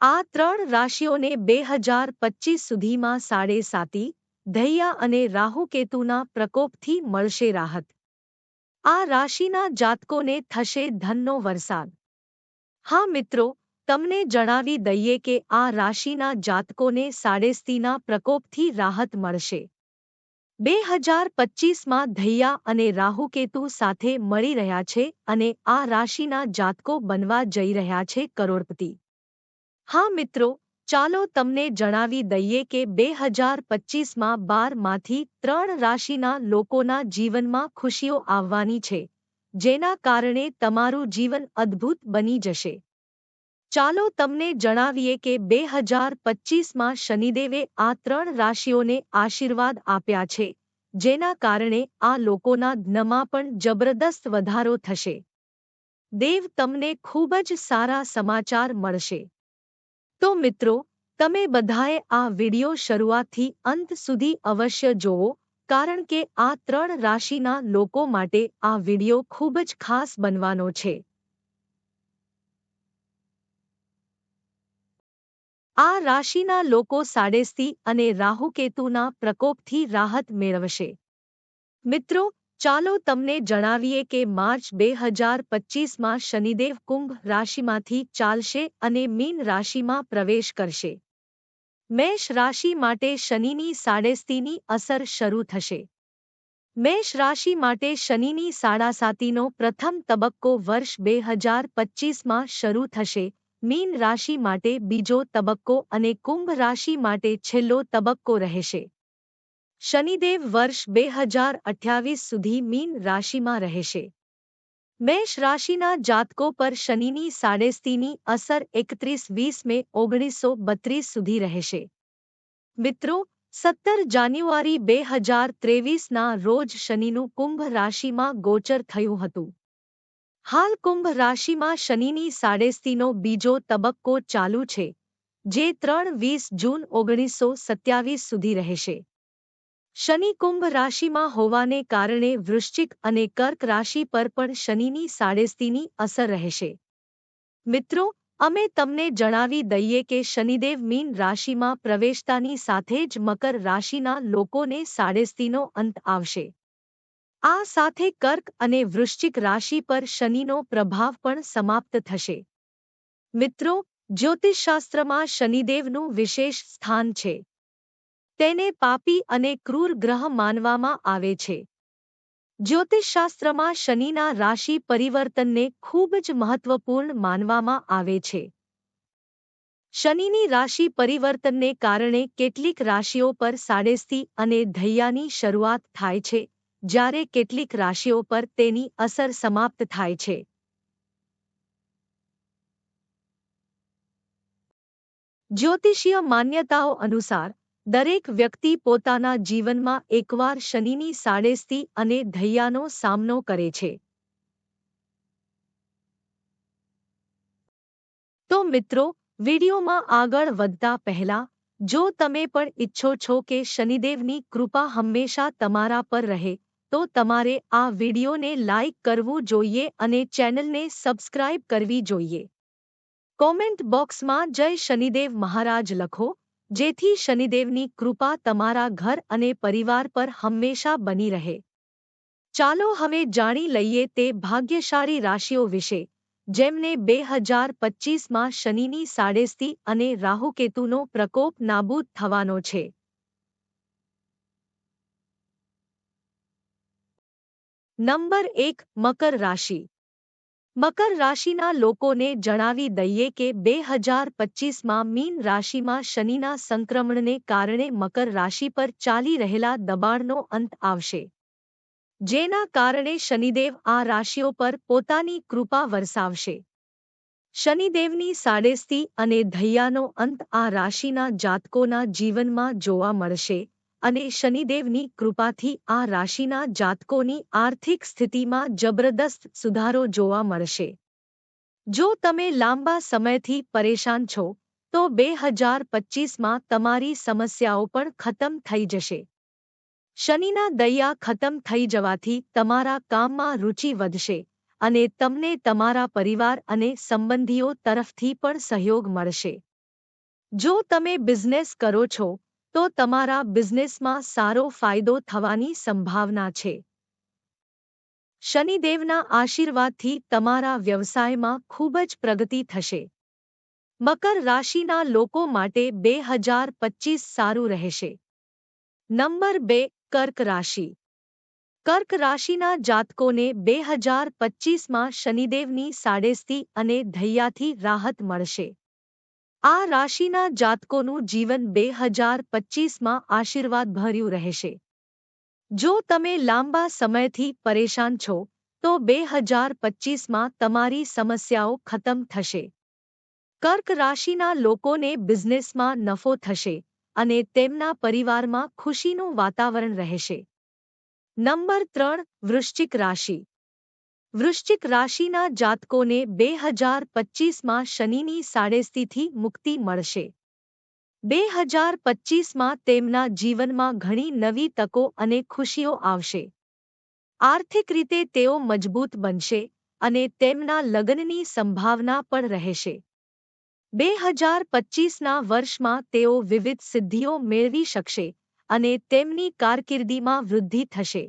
આ ત્રણ રાશિઓને બે હજાર પચીસ સુધીમાં સાડે સાતી, ધૈયા અને રાહુકેતુના પ્રકોપથી મળશે રાહત. આ રાશિના જાતકોને થશે ધનનો વરસાદ. હા મિત્રો, તમને જણાવી દઈએ કે આ રાશિના જાતકોને સાડેસ્તીના પ્રકોપથી રાહત મળશે. બે હજાર પચીસમાં ધૈયા અને રાહુકેતુ સાથે મળી રહ્યા છે અને આ રાશિના જાતકો બનવા જઈ રહ્યા છે કરોડપતિ. હા મિત્રો, ચાલો તમને જણાવી દઈએ કે બે હજાર પચીસમાં બારમાંથી ત્રણ રાશિના લોકોના જીવનમાં ખુશીઓ આવવાની છે, જેના કારણે તમારું જીવન અદ્ભુત બની જશે. ચાલો તમને જણાવીએ કે બે હજાર પચીસમાં શનિદેવે આ ત્રણ રાશિઓને આશીર્વાદ આપ્યા છે, જેના કારણે આ લોકોના જ્ઞમાં પણ જબરદસ્ત વધારો થશે. દેવ તમને ખૂબ જ સારા સમાચાર મળશે. તો મિત્રો, તમે બધાએ આ વિડિયો શરૂઆતથી અંત સુધી અવશ્ય જોવો, કારણ કે આ ત્રણ રાશિના લોકો માટે આ વિડિયો ખૂબ જ ખાસ બનવાનો છે. આ રાશિના લોકો સાડેસ્તી અને રાહુકેતુના પ્રકોપથી રાહત મેળવશે. મિત્રો ચાલો તમને જણાવીએ કે માર્ચ બે હજાર પચીસમાં શનિદેવ કુંભ રાશિમાંથી ચાલશે અને મીન રાશિમાં પ્રવેશ કરશે. મેષ રાશિ માટે શનિની સાડેસ્તીની અસર શરૂ થશે. મેષ રાશિ માટે શનિની સાડાસાતીનો પ્રથમ તબક્કો વર્ષ બે હજાર પચીસમાં શરૂ થશે. મીન રાશિ માટે બીજો તબક્કો અને કુંભ રાશિ માટે છેલ્લો તબક્કો રહેશે. શનિદેવ વર્ષ બે હજાર અઠ્યાવીસ સુધી મીન રાશિમાં રહેશે. મેષ રાશિના જાતકો પર શનિની સાડેસ્તીની અસર એકત્રીસ વીસ મે ઓગણીસો બત્રીસ સુધી રહેશે. મિત્રો, સત્તર જાન્યુઆરી બે હજાર ત્રેવીસના રોજ શનિનું કુંભ રાશિમાં ગોચર થયું હતું. હાલ કુંભ રાશિમાં શનિની સાડેસ્તીનો બીજો તબક્કો ચાલુ છે, જે ત્રણ વીસ જૂન ઓગણીસો સત્યાવીસ સુધી રહેશે. શનિ કુંભ રાશિમાં હોવાને કારણે વૃશ્ચિક અને કર્ક રાશિ પર પણ શનિની સાડેસ્તીની અસર રહેશે. મિત્રો, અમે તમને જણાવી દઈએ કે શનિદેવ મીન રાશિમાં પ્રવેશતાની સાથે જ મકર રાશિના લોકોને સાડેસ્તીનો અંત આવશે. આ સાથે કર્ક અને વૃશ્ચિક રાશિ પર શનિનો પ્રભાવ પણ સમાપ્ત થશે. મિત્રો, જ્યોતિષશાસ્ત્રમાં શનિદેવનું વિશેષ સ્થાન છે. તેને પાપી અને ક્રૂર ગ્રહ માનવામાં આવે છે. જ્યોતિષશાસ્ત્રમાં શનિના રાશિ પરિવર્તનને ખૂબ જ મહત્વપૂર્ણ માનવામાં આવે છે. શનિની રાશિ પરિવર્તનને કારણે કેટલીક રાશિઓ પર સાડેસ્તી અને ધૈયાની શરૂઆત થાય છે, જ્યારે કેટલીક રાશિઓ પર તેની અસર સમાપ્ત થાય છે. જ્યોતિષીય માન્યતાઓ અનુસાર દરેક વ્યક્તિ પોતાના જીવનમાં એકવાર શનિની સાડેસ્તી અને ધૈયાનો સામનો કરે છે. તો મિત્રો, વિડીયોમાં આગળ વધતા પહેલા, જો તમે પણ ઈચ્છો છો કે શનિદેવની કૃપા હંમેશા તમારા પર રહે, તો તમારે આ વિડીયોને લાઇક કરવું જોઈએ અને ચેનલને સબસ્ક્રાઇબ કરવી જોઈએ. કોમેન્ટ બોક્સમાં જય શનિદેવ મહારાજ લખો જેથી શનિદેવની કૃપા તમારા ઘર અને પરિવાર પર હંમેશા બની રહે. ચાલો હવે જાણી લઈએ તે ભાગ્યશાળી રાશિઓ વિશે, જેમને બે હજાર પચીસમાં શનિની સાડેસ્તી અને રાહુકેતુનો પ્રકોપ નાબૂદ થવાનો છે. નંબર એક, મકર રાશિ. મકર રાશિના લોકોને જણાવી દઈએ કે બે હજાર પચીસમાં મીન રાશિમાં શનિના સંક્રમણને કારણે મકર રાશિ પર ચાલી રહેલા દબાણનો અંત આવશે. જેના કારણે શનિદેવ આ રાશિઓ પર પોતાની કૃપા વરસાવશે. શનિદેવની સાડેસ્તી અને ધૈયાનો અંત આ રાશિના જાતકોના જીવનમાં જોવા મળશે. અને શનિદેવની કૃપાથી આ રાશિના જાતકોની આર્થિક સ્થિતિમાં જબરદસ્ત સુધારો જોવા મળશે. જો તમે લાંબા સમયથી પરેશાન છો, તો બે હજાર પચીસમાં તમારી સમસ્યાઓ પણ ખતમ થઈ જશે. શનિના દૈયા ખતમ થઈ જવાથી તમારા કામમાં રુચિ વધશે અને તમને તમારા પરિવાર અને સંબંધીઓ તરફથી પણ સહયોગ મળશે. જો તમે બિઝનેસ કરો છો તો તમારા બિઝનેસમાં સારો ફાયદો થવાની સંભાવના છે. શનિદેવના આશીર્વાદથી તમારા વ્યવસાયમાં ખૂબ જ પ્રગતિ થશે. મકર રાશિના લોકો માટે બે હજાર પચીસ સારું રહેશે. નંબર બે, કર્ક રાશિ. કર્ક રાશિના જાતકોને બે હજાર પચીસમાં શનિદેવની સાડેસ્તી અને ધૈયાથી રાહત મળશે. આ રાશિના જાતકોનું જીવન બે હજાર પચીસમાં આશીર્વાદભર્યું રહેશે. જો તમે લાંબા સમયથી પરેશાન છો, તો બે હજાર પચીસમાં તમારી સમસ્યાઓ ખતમ થશે. કર્ક રાશિના લોકોને બિઝનેસમાં નફો થશે અને તેમના પરિવારમાં ખુશીનું વાતાવરણ રહેશે. નંબર ત્રણ, વૃશ્ચિક રાશિ. વૃશ્ચિક રાશિના જાતકોને બે હજાર પચ્ચીસમાં શનિની સાડેસ્થિથી મુક્તિ મળશે. બે હજાર પચ્ચીસમાં તેમના જીવનમાં ઘણી નવી તકો અને ખુશીઓ આવશે. આર્થિક રીતે તેઓ મજબૂત બનશે અને તેમના લગ્નની સંભાવના પણ રહેશે. બે હજાર પચ્ચીસના વર્ષમાં તેઓ વિવિધ સિદ્ધિઓ મેળવી શકશે અને તેમની કારકિર્દીમાં વૃદ્ધિ થશે.